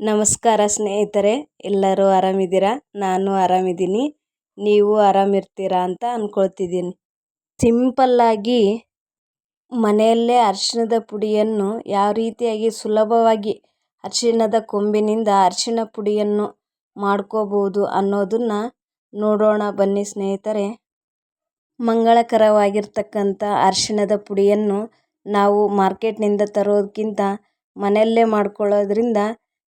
ನಮಸ್ಕಾರ ಸ್ನೇಹಿತರೆ, ಎಲ್ಲರೂ ಆರಾಮಿದ್ದೀರಾ? ನಾನು ಆರಾಮಿದ್ದೀನಿ. ನೀವು ಆರಾಮಿರ್ತೀರಾ ಅಂತ ಅಂದ್ಕೊಳ್ತಿದ್ದೀನಿ ಸಿಂಪಲ್ಲಾಗಿ ಮನೆಯಲ್ಲೇ ಅರಿಶಿಣದ ಪುಡಿಯನ್ನು ಯಾವ ರೀತಿಯಾಗಿ ಸುಲಭವಾಗಿ ಅರಿಶಿಣದ ಕೊಂಬಿನಿಂದ ಅರಿಶಿಣ ಪುಡಿಯನ್ನು ಮಾಡ್ಕೋಬೋದು ಅನ್ನೋದನ್ನು ನೋಡೋಣ ಬನ್ನಿ ಸ್ನೇಹಿತರೆ. ಮಂಗಳಕರವಾಗಿರ್ತಕ್ಕಂಥ ಅರಿಶಿಣದ ಪುಡಿಯನ್ನು ನಾವು ಮಾರ್ಕೆಟ್ನಿಂದ ತರೋದಕ್ಕಿಂತ ಮನೆಯಲ್ಲೇ ಮಾಡ್ಕೊಳ್ಳೋದ್ರಿಂದ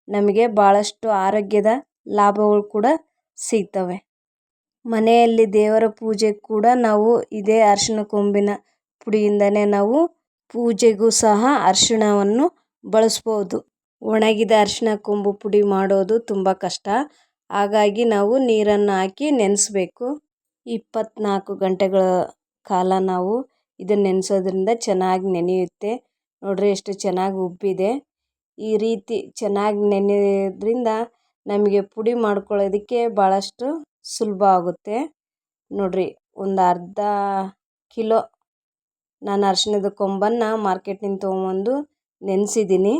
ನಮಗೆ ಭಾಳಷ್ಟು ಆರೋಗ್ಯದ ಲಾಭಗಳು ಕೂಡ ಸಿಗ್ತವೆ. ಮನೆಯಲ್ಲಿ ದೇವರ ಪೂಜೆ ಕೂಡ ನಾವು ಇದೇ ಅರಿಶಿಣ ಕೊಂಬಿನ ಪುಡಿಯಿಂದನೇ ನಾವು ಪೂಜೆಗೂ ಸಹ ಅರಿಶಿಣವನ್ನು ಬಳಸ್ಬೋದು. ಒಣಗಿದ ಅರಿಶಿಣ ಕೊಂಬು ಪುಡಿ ಮಾಡೋದು ತುಂಬ ಕಷ್ಟ. ಹಾಗಾಗಿ ನಾವು ನೀರನ್ನು ಹಾಕಿ ನೆನೆಸ್ಬೇಕು. ಇಪ್ಪತ್ನಾಲ್ಕು ಗಂಟೆಗಳ ಕಾಲ ನಾವು ಇದನ್ನು ನೆನೆಸೋದ್ರಿಂದ ಚೆನ್ನಾಗಿ ನೆನೆಯುತ್ತೆ. ನೋಡಿರಿ ಎಷ್ಟು ಚೆನ್ನಾಗಿ ಉಬ್ಬಿದೆ. ಈ ರೀತಿ ಚೆನ್ನಾಗಿ ನೆನೆಯೋದ್ರಿಂದ ನಮಗೆ ಪುಡಿ ಮಾಡ್ಕೊಳ್ಳೋದಕ್ಕೆ ಭಾಳಷ್ಟು ಸುಲಭ ಆಗುತ್ತೆ. ನೋಡಿರಿ, ಒಂದು ಅರ್ಧ ಕಿಲೋ ನಾನು ಅರಿಶಿಣದ ಕೊಂಬನ್ನು ಮಾರ್ಕೆಟ್ನಿಂದ ತೊಗೊಂಬಂದು ನೆನೆಸಿದ್ದೀನಿ.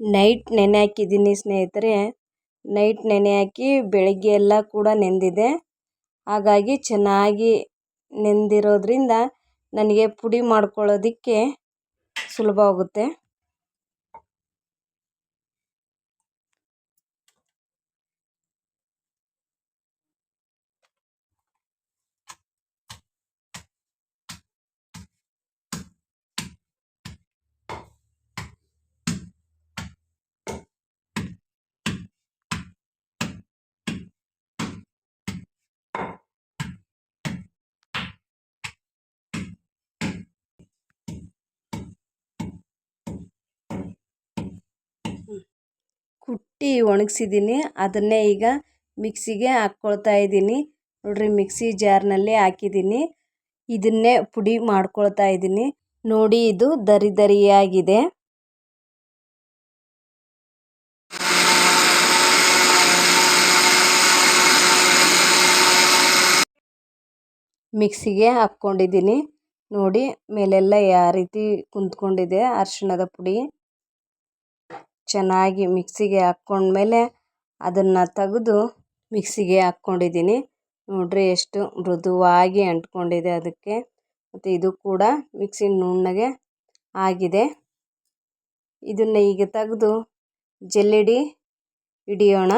ನೈಟ್ ನೆನೆ ಹಾಕಿದ್ದೀನಿ ಸ್ನೇಹಿತರೆ. ನೈಟ್ ನೆನೆ ಹಾಕಿ ಬೆಳಗ್ಗೆ ಎಲ್ಲ ಕೂಡ ನೆಂದಿದೆ. ಹಾಗಾಗಿ ಚೆನ್ನಾಗಿ ನೆಂದಿರೋದ್ರಿಂದ ನನಗೆ ಪುಡಿ ಮಾಡ್ಕೊಳ್ಳೋದಕ್ಕೆ ಸುಲಭವಾಗುತ್ತೆ ಕುಟ್ಟಿ ಒಣಗಿಸಿದ್ದೀನಿ ಅದನ್ನೇ ಈಗ ಮಿಕ್ಸಿಗೆ ಹಾಕ್ಕೊಳ್ತಾ ಇದ್ದೀನಿ ನೋಡಿರಿ, ಮಿಕ್ಸಿ ಜಾರ್ನಲ್ಲಿ ಹಾಕಿದ್ದೀನಿ ಇದನ್ನೇ ಪುಡಿ ಮಾಡ್ಕೊಳ್ತಾ ಇದ್ದೀನಿ ನೋಡಿ, ಇದು ದರಿ ದರಿಯಾಗಿದೆ. ಮಿಕ್ಸಿಗೆ ಹಾಕ್ಕೊಂಡಿದ್ದೀನಿ ನೋಡಿ, ಮೇಲೆಲ್ಲ ಯಾವ ರೀತಿ ಕುಂತ್ಕೊಂಡಿದೆ ಅರಿಶಿಣದ ಪುಡಿ. ಚೆನ್ನಾಗಿ ಮಿಕ್ಸಿಗೆ ಹಾಕ್ಕೊಂಡ್ಮೇಲೆ ಅದನ್ನು ತೆಗೆದು ಮಿಕ್ಸಿಗೆ ಹಾಕ್ಕೊಂಡಿದ್ದೀನಿ. ನೋಡಿರಿ ಎಷ್ಟು ಮೃದುವಾಗಿ ಅಂಟ್ಕೊಂಡಿದೆ ಅದಕ್ಕೆ. ಮತ್ತು ಇದು ಕೂಡ ಮಿಕ್ಸಿ ನುಣ್ಣಗೆ ಆಗಿದೆ. ಇದನ್ನು ಈಗ ತೆಗೆದು ಜಲ್ಲೆಡಿ ಹಿಡಿಯೋಣ.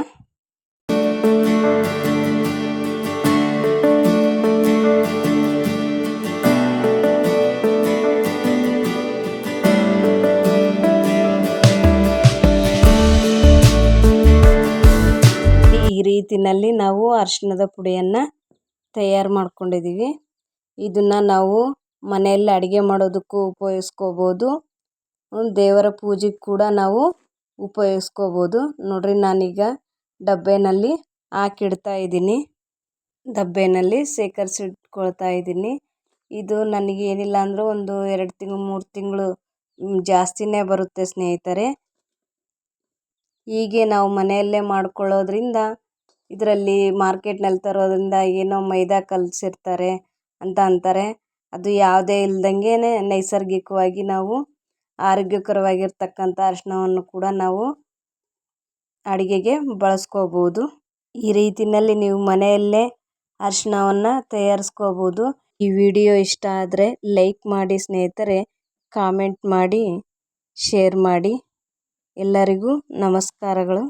ರೀತಿಯಲ್ಲಿ ನಾವು ಅರಿಶಿಣದ ಪುಡಿಯನ್ನು ತಯಾರು ಮಾಡ್ಕೊಂಡಿದ್ದೀವಿ ಇದನ್ನು ನಾವು ಮನೆಯಲ್ಲಿ ಅಡುಗೆ ಮಾಡೋದಕ್ಕೂ ಉಪಯೋಗಿಸ್ಕೋಬೋದು. ದೇವರ ಪೂಜೆಗೆ ಕೂಡ ನಾವು ಉಪಯೋಗಿಸ್ಕೋಬೋದು. ನೋಡಿರಿ, ನಾನೀಗ ಡಬ್ಬೆಯಲ್ಲಿ ಹಾಕಿಡ್ತಾ ಇದ್ದೀನಿ. ಡಬ್ಬೆನಲ್ಲಿ ಶೇಖರಿಸಿಟ್ಕೊಳ್ತಾ ಇದ್ದೀನಿ. ಇದು ನನಗೆ ಏನಿಲ್ಲ ಅಂದರೂ ಒಂದು ಎರಡು ತಿಂಗಳು, ಮೂರು ತಿಂಗಳು ಜಾಸ್ತಿನೇ ಬರುತ್ತೆ ಸ್ನೇಹಿತರೆ. ಹೀಗೆ ನಾವು ಮನೆಯಲ್ಲೇ ಮಾಡ್ಕೊಳ್ಳೋದ್ರಿಂದ ಇದರಲ್ಲಿ ಮಾರ್ಕೆಟ್ನಲ್ಲಿ ತರೋದರಿಂದ ಏನೋ ಮೈದಾ ಕಲಸಿರ್ತಾರೆ ಅಂತ ಅಂತಾರೆ. ಅದು ಯಾವುದೇ ಇಲ್ದಂಗೆ ನೈಸರ್ಗಿಕವಾಗಿ ನಾವು ಆರೋಗ್ಯಕರವಾಗಿರ್ತಕ್ಕಂಥ ಅರಿಶಿಣವನ್ನು ಕೂಡ ನಾವು ಅಡುಗೆಗೆ ಬಳಸ್ಕೋಬೋದು. ಈ ರೀತಿಯಲ್ಲಿ ನೀವು ಮನೆಯಲ್ಲೇ ಅರಿಶಿಣವನ್ನು ತಯಾರಿಸ್ಕೋಬೋದು. ಈ ವಿಡಿಯೋ ಇಷ್ಟ ಆದರೆ ಲೈಕ್ ಮಾಡಿ, ಸ್ನೇಹಿತರೆ, ಕಾಮೆಂಟ್ ಮಾಡಿ, ಶೇರ್ ಮಾಡಿ. ಎಲ್ಲರಿಗೂ ನಮಸ್ಕಾರಗಳು.